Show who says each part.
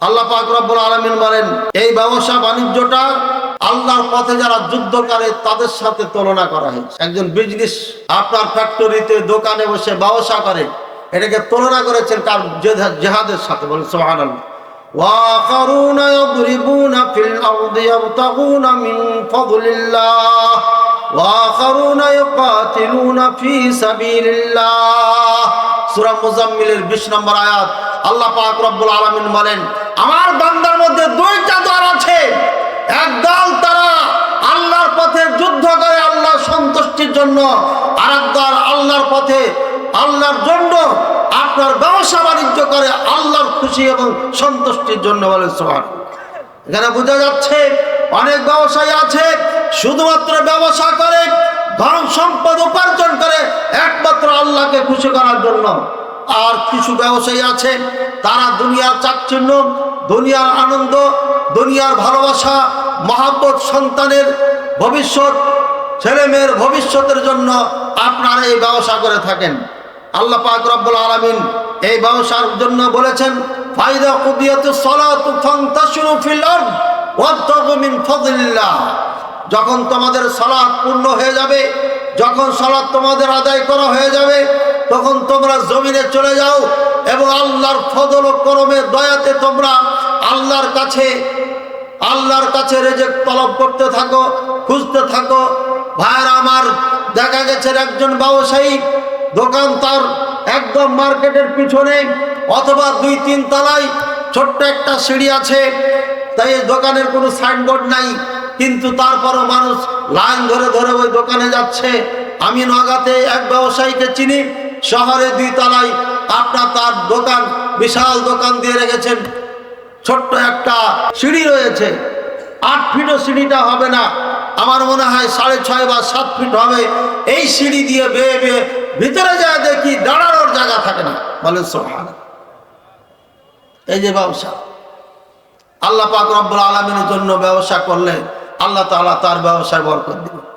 Speaker 1: আল্লাহ পাক রব্বুল আলামিন বলেন এই ব্যবসা বাণিজ্যটা আল্লাহর পথে যারা যুদ্ধ করে তাদের সাথে তুলনা করা হয়েছে একজন বিজনেস আপনার ফ্যাক্টরিতে দোকানে বসে ব্যবসা করে এটাকে তুলনা করেছেন কার জেহা- জেহাদের সাথে বলেন সুবহানাল্লাহ وآخرون يضربون في الأرض يبتغون من فضل الله وآخرون يقاتلون في سبيل الله সূরা মুজাম্মিলের 20 নম্বর আয়াত আল্লাহ পাক রব্বুল আলামিন বলেন আমার বান্দার মধ্যে দুইটা দল আছে। এক দল তারা আল্লাহর পথে যুদ্ধ করে আল্লাহর সন্তুষ্টির জন্য আর এক দল আল্লাহর পথে আল্লাহর জন্য আপনার ব্যবসা বাণিজ্য করে আল্লাহর খুশি এবং সন্তুষ্টির জন্য বলে সবার এখানে বোঝা যাচ্ছে অনেক ব্যবসায়ী আছে, শুধুমাত্র ব্যবসা করে, ধন সম্পদ উপার্জন করে, একমাত্র আল্লাহকে খুশি করার জন্য। আর কিছু ব্যবসায়ী আছে, তারা দুনিয়ার চাকচিহ্ন দুনিয়ার আনন্দ, দুনিয়ার ভালোবাসা, মহাব্বত সন্তানের ভবিষ্যৎ ছেলে মেয়ের ভবিষ্যতের জন্য আপনারা এই ব্যবসা করে থাকেন। আল্লাহ পাক রব্বুল আলামিন এই ব্যবসার জন্য বলেছেন, ফাইদা কুদিয়াতু সালাতু ফান্তাশিরু ফিল আরদ ওয়াবতাগু মিন যখন তোমাদের সালাত পূর্ণ হয়ে যাবে, যখন সালাত তোমাদের আদায় করা হয়ে যাবে, তখন তোমরা জমিনে চলে যাও এবং আল্লাহর ফদল ও করমের দয়াতে তোমরা আল্লাহর কাছে আল্লাহর কাছে রেজেক তলব করতে থাকো, খুঁজতে থাকো। ভাইয়ের আমার, দেখা গেছে একজন ব্যবসায়ী, দোকান তার একদম মার্কেটের পিছনে, অথবা দুই তিন তলায় ছোট্ট একটা সিঁড়ি আছে, তাই দোকানের কোনো সাইনবোর্ড নাই, কিন্তু তারপরও মানুষ লাইন ধরে ধরে ওই দোকানে যাচ্ছে। আমি নগাতে এক ব্যবসায়ীকে চিনি শহরে দুই তলায় আপনার তার দোকান, বিশাল দোকান দিয়ে রেখেছেন। ছোট্ট একটা সিঁড়ি রয়েছে। আট ফিটও সিঁড়িটা হবে না। আমার মনে হয় সাড়ে ছয় বা সাত ফিট হবে। এই সিঁড়ি দিয়ে বেয়ে বেয়ে ভিতরে যায় দেখি দাঁড়ানোর জায়গা থাকে না। বলে সোহান এই যে ব্যবসা। আল্লাহ পাক রব্বুল আলমিনের জন্য ব্যবসা করলে আল্লাহ তালা তার ব্যবসায় বরকত দিবে